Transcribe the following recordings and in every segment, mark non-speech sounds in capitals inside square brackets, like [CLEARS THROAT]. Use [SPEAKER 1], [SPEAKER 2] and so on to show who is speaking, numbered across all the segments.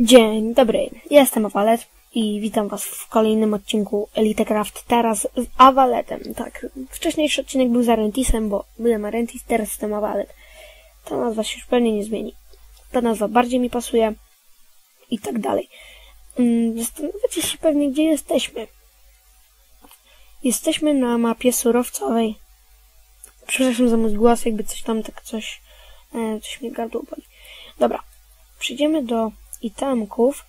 [SPEAKER 1] Dzień dobry, jestem Awalet i witam Was w kolejnym odcinku Elite Craft, teraz z Awaletem. Tak, wcześniejszy odcinek był z Arentisem, bo byłem Arentis, teraz jestem Awalet. Ta nazwa się już pewnie nie zmieni. Ta nazwa bardziej mi pasuje i tak dalej. Mm, Zastanawiacie się pewnie, gdzie jesteśmy. Jesteśmy na mapie surowcowej. Przepraszam za mój głos, jakby coś tam tak coś, e, coś mnie gardło boli. Dobra, przejdziemy do itemków.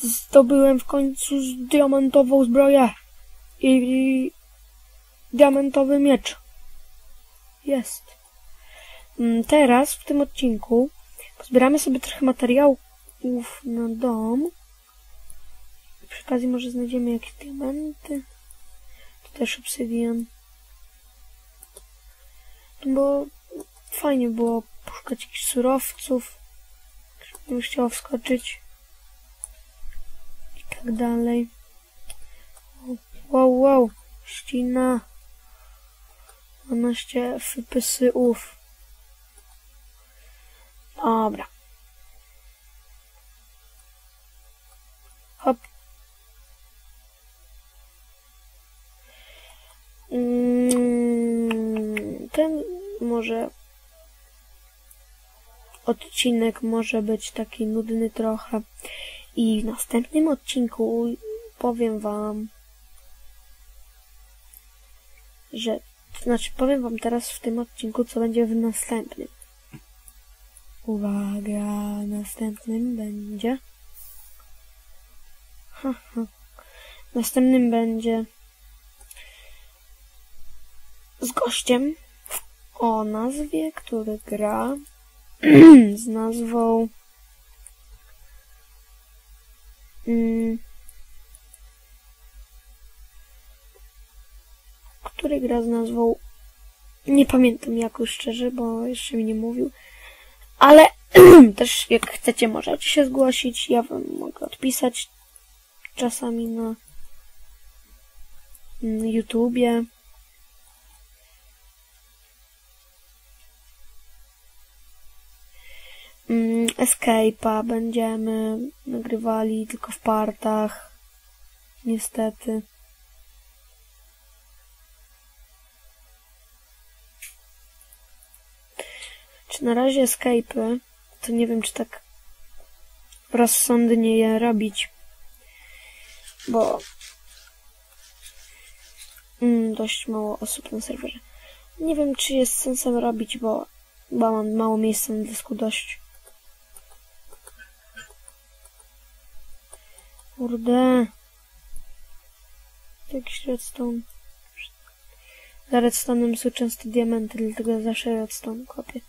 [SPEAKER 1] Zdobyłem w końcu diamentową zbroję i diamentowy miecz. Jest. Mm, Teraz w tym odcinku pozbieramy sobie trochę materiałów na dom. Przy okazji może znajdziemy jakieś diamenty. To też obsydian. Bo fajnie było poszukać jakichś surowców. Bym chciała wskoczyć. I tak dalej. Wow, wow. Ścina. 12 FPS-ów. Dobra. Odcinek może być taki nudny trochę. I w następnym odcinku powiem wam, że, znaczy powiem wam teraz w tym odcinku, co będzie w następnym. Uwaga, następnym będzie. Ha, ha. Następnym będzie z gościem o nazwie, który gra [CLEARS THROAT] z nazwą mm, który gra z nazwą nie pamiętam jakoś szczerze, bo jeszcze mi nie mówił ale [CLEARS THROAT] też jak chcecie możecie się zgłosić ja wam mogę odpisać czasami na mm, YouTubie Escape'a będziemy nagrywali tylko w partach. Niestety. Czy na razie Escape'y, to nie wiem, czy tak rozsądnie je robić. Bo mm, dość mało osób na serwerze. Nie wiem, czy jest sensem robić, bo, bo mam mało miejsca na dysku dość. Kurde. Jakiś redstone. Za redstone'em są często diamenty, dlatego zawsze redstone kopię.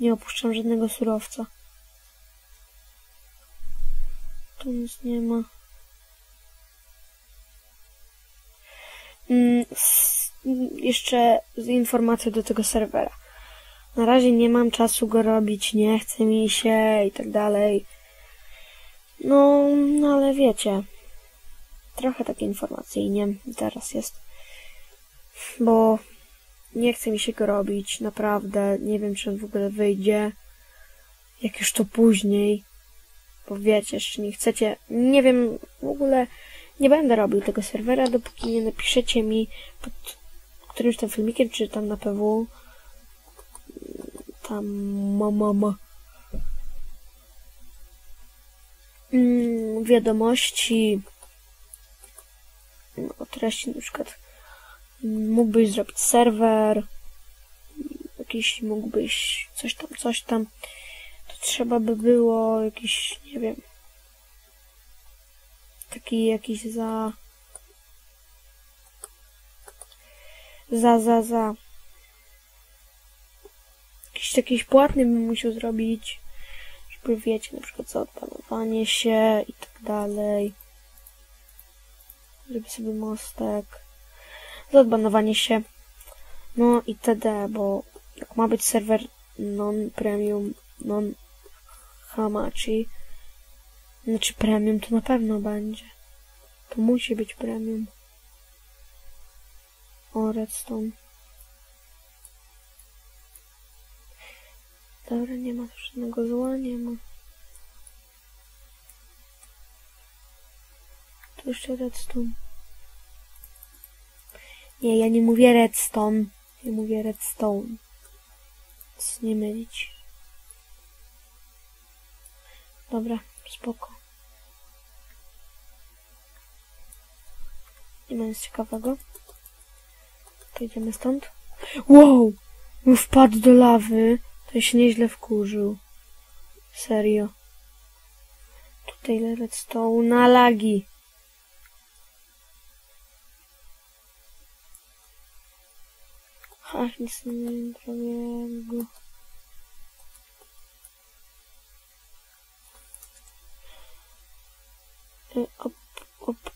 [SPEAKER 1] Nie opuszczam żadnego surowca. Tu nic nie ma. Mm, jeszcze z informacją do tego serwera. Na razie nie mam czasu go robić, nie chce mi się i tak dalej. No, no ale wiecie. Trochę tak informacyjnie teraz jest. Bo nie chce mi się go robić, naprawdę. Nie wiem, czy on w ogóle wyjdzie. Jak już to później. Bo wiecie, jeszcze nie chcecie. Nie wiem, w ogóle nie będę robił tego serwera, dopóki nie napiszecie mi pod którymś tam filmikiem, czy tam na PW. Tam mama. Ma, mm, wiadomości o treści na przykład mógłbyś zrobić serwer jakiś mógłbyś coś tam, coś tam to trzeba by było jakiś, nie wiem taki jakiś za za, za, za jakiś jakiś płatny bym musiał zrobić żeby wiecie, na przykład za odpalowanie się i tak dalej. Żeby sobie mostek. Za odbanowanie się. No i td, bo jak ma być serwer non-premium, non-hamachi, znaczy premium to na pewno będzie. To musi być premium. O, redstone. Dobra, nie ma tu żadnego zła, nie ma. Tu jeszcze redstone. Nie, ja nie mówię redstone. Ja mówię redstone. Nic nie mylić. Dobra, spoko. Nie ma nic ciekawego. To idziemy stąd. Wow! Wpadł do lawy. To się nieźle wkurzył. Serio. Tutaj redstone na lagi. Ach, nic nie zrobię. Y, Op, op.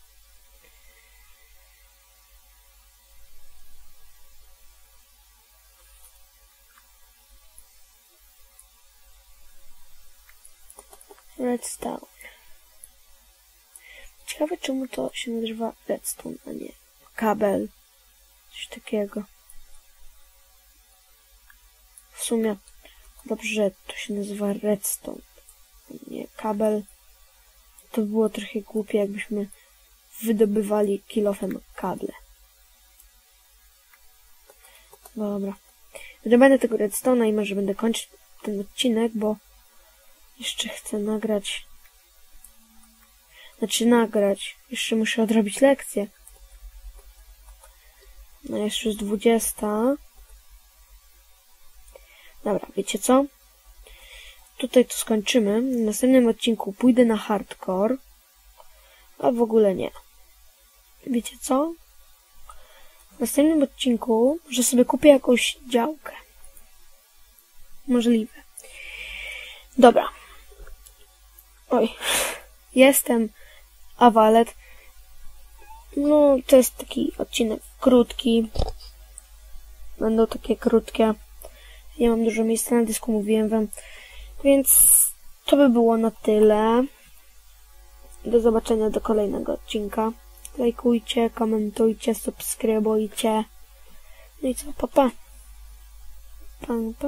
[SPEAKER 1] Redstone. Ciekawe czemu to się nazywa redstone, a nie kabel. Coś takiego. W sumie dobrze, to się nazywa redstone, a nie kabel. To by było trochę głupie, jakbyśmy wydobywali kilofem kable. Dobra. Wydobędę tego redstone'a i może będę kończyć ten odcinek, bo jeszcze chcę nagrać. Znaczy nagrać. Jeszcze muszę odrobić lekcję. No jest już 20. Dobra, wiecie co? Tutaj to skończymy. W następnym odcinku pójdę na hardcore. A w ogóle nie. Wiecie co? W następnym odcinku może sobie kupię jakąś działkę. Możliwe. Dobra. Oj. Jestem awalet. No, to jest taki odcinek krótki. Będą takie krótkie. Ja mam dużo miejsca na dysku, mówiłem wam. Więc to by było na tyle. Do zobaczenia do kolejnego odcinka. Lajkujcie, komentujcie, subskrybujcie. No i co, papa. Pa. Pa, pa.